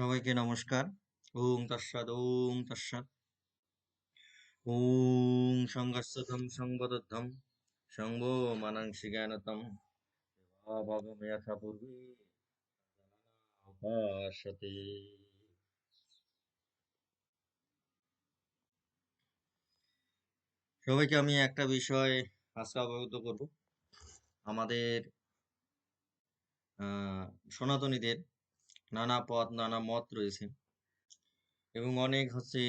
সবাইকে নমস্কার। ওং তস্সাদ ওং তস্সাদ ওং সংগස්සতম সংবদদ্ধম, সংব মানাংসি জ্ঞানতম। ভাবমেয়থা পূর্বে। ভাষতে সবাইকে আমি একটা বিষয় আজকে অবগত করব। আমাদের সনাতনীদের নানা পথ, নানা মত রয়েছে। এবং অনেক হচ্ছে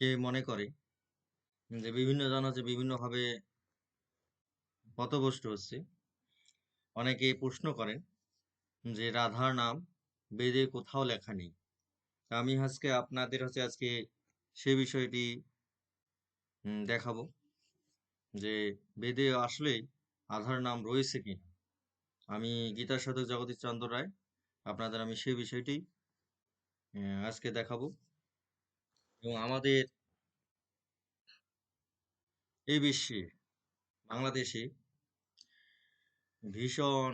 কে মনে করে যে বিভিন্ন জন হচ্ছে বিভিন্নভাবে পথভ্রষ্ট হচ্ছে। অনেকে প্রশ্ন করেন যে রাধার নাম বেদে কোথাও লেখা নেই। আমি আজকে আপনাদের হচ্ছে আজকে সে বিষয়টি দেখাবো যে বেদে আসলেই আধার নাম রয়েছে কিনা। আমি গীতার সাথে জগদীশ চন্দ্র রায়। আপনাদের আমি সে বিষয়টি আজকে দেখাবো। এবং আমাদের এই বিশ্বে, বাংলাদেশে ভীষণ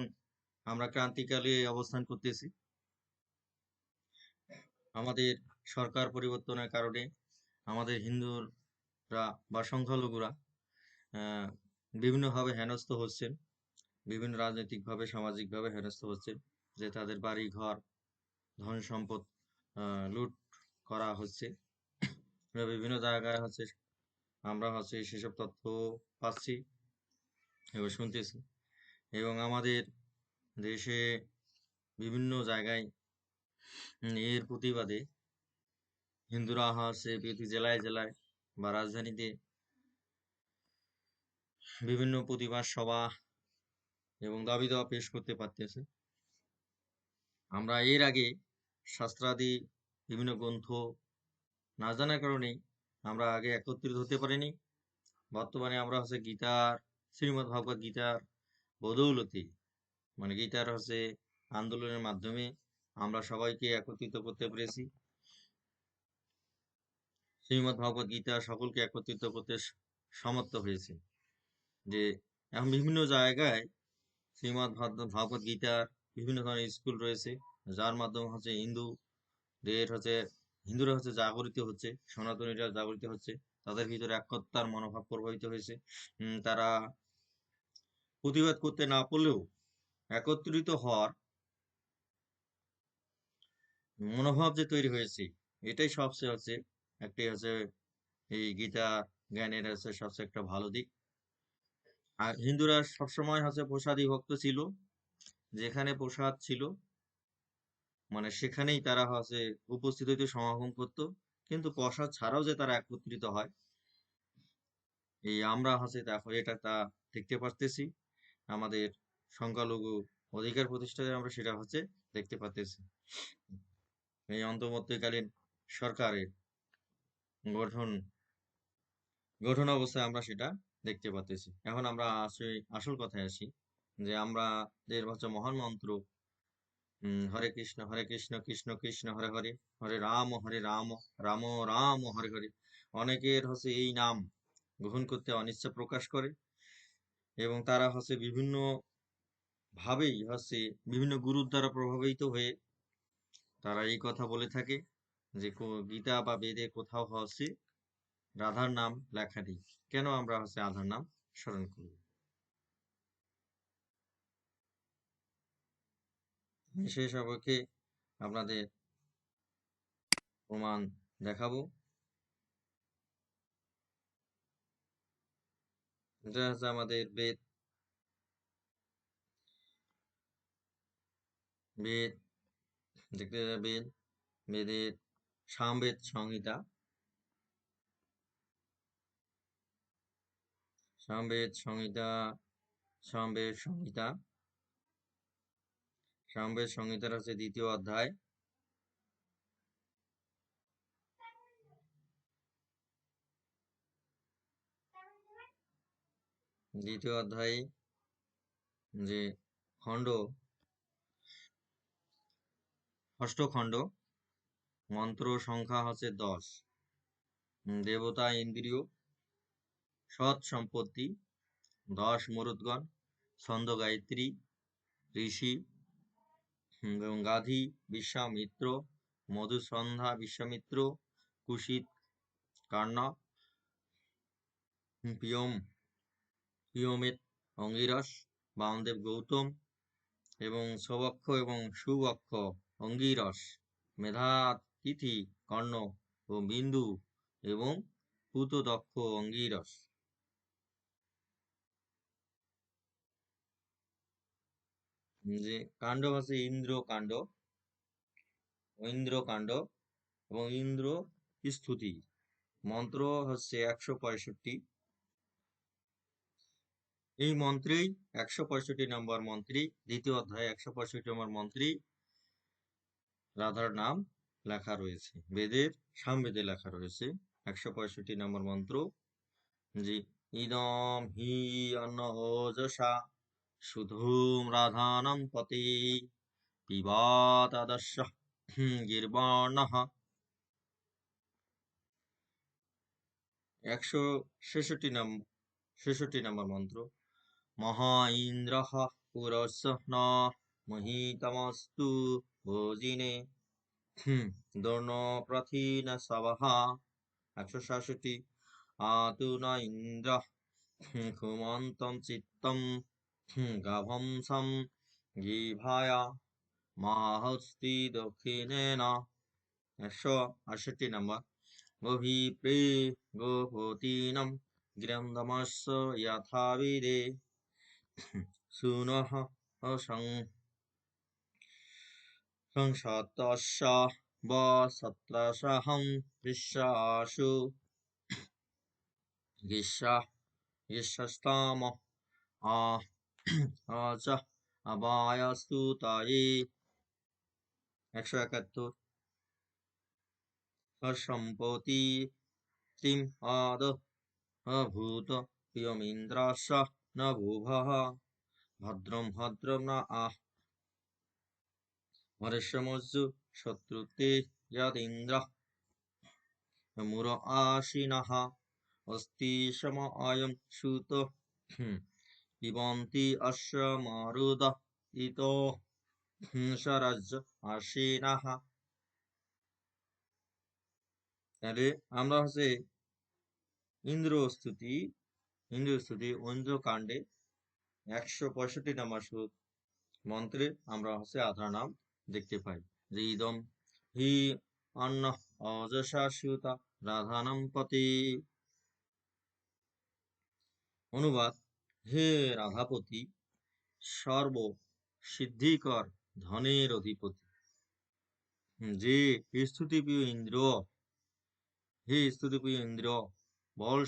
আমরা ক্রান্তিকালে অবস্থান করতেছি। আমাদের সরকার পরিবর্তনের কারণে আমাদের হিন্দুরা বা সংখ্যালঘুরা বিভিন্নভাবে হেনস্থ হচ্ছেন। বিভিন্ন রাজনৈতিকভাবে, সামাজিকভাবে হেনস্থ হচ্ছে যে তাদের বাড়ি ঘর ধন সম্পদ লুট করা হচ্ছে। বিভিন্ন জায়গায় হচ্ছে আমরা হচ্ছে সেসব তথ্য পাচ্ছি এবং শুনতেছি। এবং আমাদের দেশে বিভিন্ন জায়গায় এর প্রতিবাদে হিন্দুরা হচ্ছে প্রতি জেলায় জেলায় বা রাজধানীতে বিভিন্ন প্রতিবাদ সভা এবং দাবি দেওয়া পেশ করতে পারতেছে। আমরা এর আগে শাস্ত্রাদি বিভিন্ন গ্রন্থ না জানার কারণেই আমরা আগে একত্রিত হতে পারিনি। বর্তমানে আমরা হচ্ছে গীতার শ্রীমৎ ভগবত গীতার বদৌলতি মানে গীতার হচ্ছে আন্দোলনের মাধ্যমে আমরা সবাইকে একত্রিত করতে পেরেছি। শ্রীমৎ ভগবত গীতা সকলকে একত্রিত করতে সমর্থ হয়েছে যে, এখন বিভিন্ন জায়গায় শ্রীমৎ ভাগবত গীতার বিভিন্ন ধরনের স্কুল রয়েছে, যার মাধ্যমে হচ্ছে হিন্দুদের হচ্ছে, হিন্দুরা হচ্ছে জাগরিত হচ্ছে, সনাতনীরা জাগরিত হচ্ছে, তাদের ভিতরে একত্রার মনোভাব প্রভাবিত হয়েছে। তারা প্রতিবাদ করতে না পারলেও একত্রিত হওয়ার মনোভাব যে তৈরি হয়েছে, এটাই সবচেয়ে হচ্ছে একটি হচ্ছে এই গীতা জ্ঞানের হচ্ছে সবচেয়ে একটা ভালো দিক। আর হিন্দুরা সবসময় হচ্ছে প্রসাদী ভক্ত ছিল, যেখানে প্রসাদ ছিল। মানে সেখানেই তারা হচ্ছে উপস্থিত হইতে সমাগম করত। কিন্তু প্রসাদ ছাড়াও যে তারা একত্রিত হয়, এই আমরা হচ্ছে দেখো এটা তা দেখতে পারতেছি। আমাদের সংখ্যালঘু অধিকার প্রতিষ্ঠায় আমরা সেটা হচ্ছে দেখতে পারতেছি। এই অন্তর্বর্তীকালীন সরকারের গঠন গঠন অবস্থায় আমরা সেটা দেখতে পাচ্ছি এখন আমরা আসলে আসল কথায় আসি, যে আমাদের হচ্ছে মহান মন্ত্র হরে কৃষ্ণ হরে কৃষ্ণ কৃষ্ণ কৃষ্ণ, হরে হরে হরে রাম হরে রাম রাম রাম, হরে হরে, অনেকের হচ্ছে এই নাম গ্রহণ করতে অনিচ্ছা প্রকাশ করে এবং তারা হচ্ছে বিভিন্ন ভাবেই হচ্ছে বিভিন্ন গুরুর দ্বারা প্রভাবিত হয়ে তারা এই কথা বলে থাকে যে গীতা বা বেদে কোথাও হচ্ছে রাধার নাম লেখা নেই। কেন আমরা হচ্ছে আধার নাম স্মরণ করব? সেই সম্পর্কে আপনাদের প্রমাণ দেখাবো। এটা হচ্ছে আমাদের বেদ। বেদ, দেখতে যাবেন বেদের সামবেদ সংহিতা। সামবেদ সংহিতা সামবেদ সংহিতা। সামবেদ সংহিতার হচ্ছে দ্বিতীয় অধ্যায়। দ্বিতীয় অধ্যায়, যে খণ্ড, ষষ্ঠ খণ্ড, মন্ত্র সংখ্যা হচ্ছে দশ। দেবতা, ইন্দ্রিয় সৎ সম্পত্তি দশ মরুদগণ ছন্দ গায়ত্রী ঋষি এবং গাধী বিশ্বামিত্র মধুসন্ধ্যা বিশ্বামিত্র কুশিত হুম, পিয়ম পিয়মেত অঙ্গিরস বামদেব গৌতম এবং সবক্ষ এবং সুবক্ষ অঙ্গিরস মেধাতিথি কর্ণ ও বিন্দু এবং পুতদক্ষ অঙ্গিরস। যে কাণ্ড হচ্ছে ইন্দ্র কাণ্ড ঐন্দ্র কাণ্ড এবং ইন্দ্র স্তুতি? মন্ত্র হচ্ছে একশো পঁয়ষট্টি। এই মন্ত্রেই একশো পঁয়ষট্টি নম্বর মন্ত্রী, দ্বিতীয় অধ্যায় একশো পঁয়ষট্টি নম্বর মন্ত্রী রাধার নাম লেখা রয়েছে। বেদের, সামবেদে লেখা রয়েছে একশো পঁয়ষট্টি নম্বর মন্ত্র। যে ইদম হি অন্ন ওজসা শুধুম রাধানম পতি পিবাতাদর্শ গির্বর্ণ একশো ছেষট্টি নম্বর ছেষট্টি নম্বর মন্ত্র। মহা ইন্দ্র পুরস ন মহিতমস্তু ভোজিনে। দর্ণ প্রথিন সবহা একশো সাতষট্টি। আতু ন ইন্দ্র ক্ষুমন্তম চিত্তম গাভংসম গিভায়া মাহস্তি দক্ষিণেন একশো আটষট্টি নম্বর অভিপ্রে গোপতিনম গৃহন্দমস্য যথাবিদে সুনঃ সং সংসতস্য বসত্রসহং বিশ্বাসু গ্রীষ্ম গ্রীষ্মস্তাম আচ আবায়াস্তু তায়ে একশো একাত্তর। সম্পতি তিম আদ অভূত প্রিয়মিন্দ্রাস ন ভুভः ভদ্রম ভদ্রম ন আহ। হরেশ্বমজ্জু শত্রুতে মুর অস্তি সম সুত। পিবন্তি অশ্ব মারুদ ইতো সরাজ্য আশিনः তাহলে আমরা হচ্ছে ইন্দ্র স্তুতি ইন্দ্র স্তুতি ঐন্দ্র কাণ্ডে একশো পঁয়ষট্টি নাম্বার সুদ মন্ত্রে আমরা হচ্ছে আধার নাম দেখতে পাই। যে ইদম হি অন্ন অযশা সুতা রাধানাম পতি। অনুবাদ হে রাধাপতি, সর্ব সিদ্ধিকর ধনের অধিপতি। যে স্তুতিপ্রিয় ইন্দ্র, হে স্তুতিপ্রিয় ইন্দ্র, বল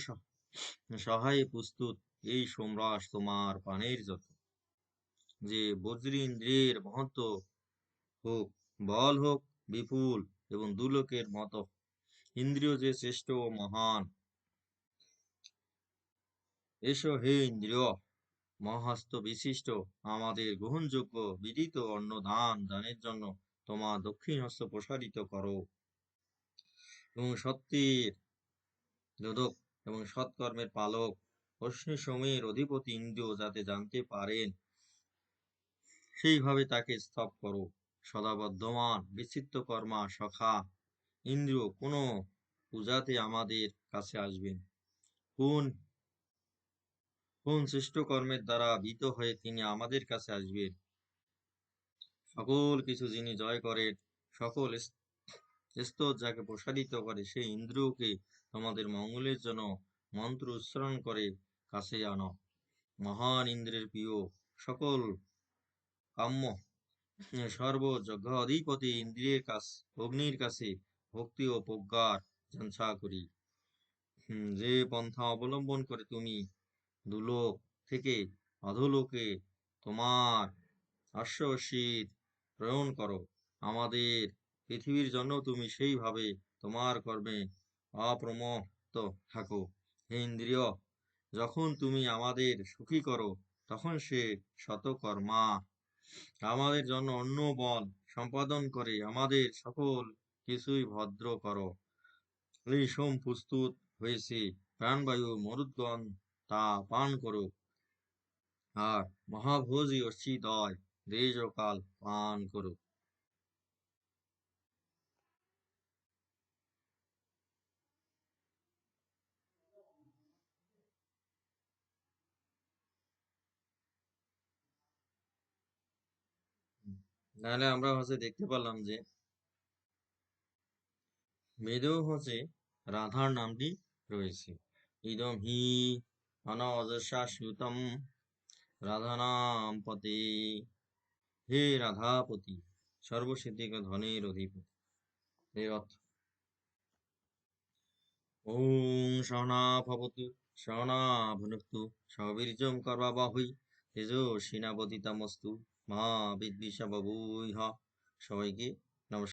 সহায় প্রস্তুত এই সম্রাট তোমার পানের যত। যে বজ্রী ইন্দ্রের মহত্ব হোক, বল হোক, বিপুল এবং দুলোকের মতো, ইন্দ্রিয় যে শ্রেষ্ঠ ও মহান এসো হে ইন্দ্রিয়, মহাস্ত বিশিষ্ট, আমাদের গ্রহণযোগ্য, বিদিত অন্ন দান দানের জন্য তোমার দক্ষিণ হস্ত প্রসারিত করো। এবং সত্যের যোদক এবং সৎকর্মের পালক অশ্নি সময়ের অধিপতি ইন্দ্রিয় যাতে জানতে পারেন, সেইভাবে তাকে স্তব করো। সদা বর্ধমান বিচিত্র কর্মা, সখা, ইন্দ্রিয় কোন পূজাতে আমাদের কাছে আসবেন। কোন কোন শ্রেষ্ঠ কর্মের দ্বারা ভীত হয়ে তিনি আমাদের কাছে আসবেন সকল কিছু যিনি জয় করেন সকল স্তর যাকে প্রসারিত করে, সেই ইন্দ্রিয়কে তোমাদের মঙ্গলের জন্য মন্ত্র উচ্চারণ করে কাছে আনো। মহান ইন্দ্রের প্রিয়, সকল কাম্য সর্বযজ্ঞ অধিপতি ইন্দ্রিয়ের কাছ, অগ্নির কাছে ভক্তি ও প্রজ্ঞার জঞ্চা করি। যে পন্থা অবলম্বন করে তুমি দুলোক থেকে অধোলোকে তোমার অশ্বশীত প্রেরণ করো। আমাদের পৃথিবীর জন্য তুমি সেইভাবে তোমার কর্মে অপ্রমত্ত থাকো। হে ইন্দ্রিয়, যখন তুমি আমাদের সুখী করো, তখন সে শতকর্মা। আমাদের জন্য অন্য বল সম্পাদন করে আমাদের সকল কিছুই ভদ্র করো। এই সোম প্রস্তুত হয়েছে প্রাণবায়ু মরুদ্গণ তা পান করো আর মহাভোজী অর্চিদয় দেশ ও পান করুক। নাহলে আমরা হচ্ছে দেখতে পেলাম যে বেদেও হচ্ছে রাধার নামটি রয়েছে। ইদম হি অনবজশাশ্যুতম রাধানাম পতে হে রাধাপতি সর্বসিদ্ধিক ধনের অধিপতি এর অর্থ ওম সহনা ভবতু সহনা ভুনক্তু সবীর্যম করবাবহৈ তেজস্বিনাবদিতামস্তু মা বিদ্বিষাববুইহ সবাইকে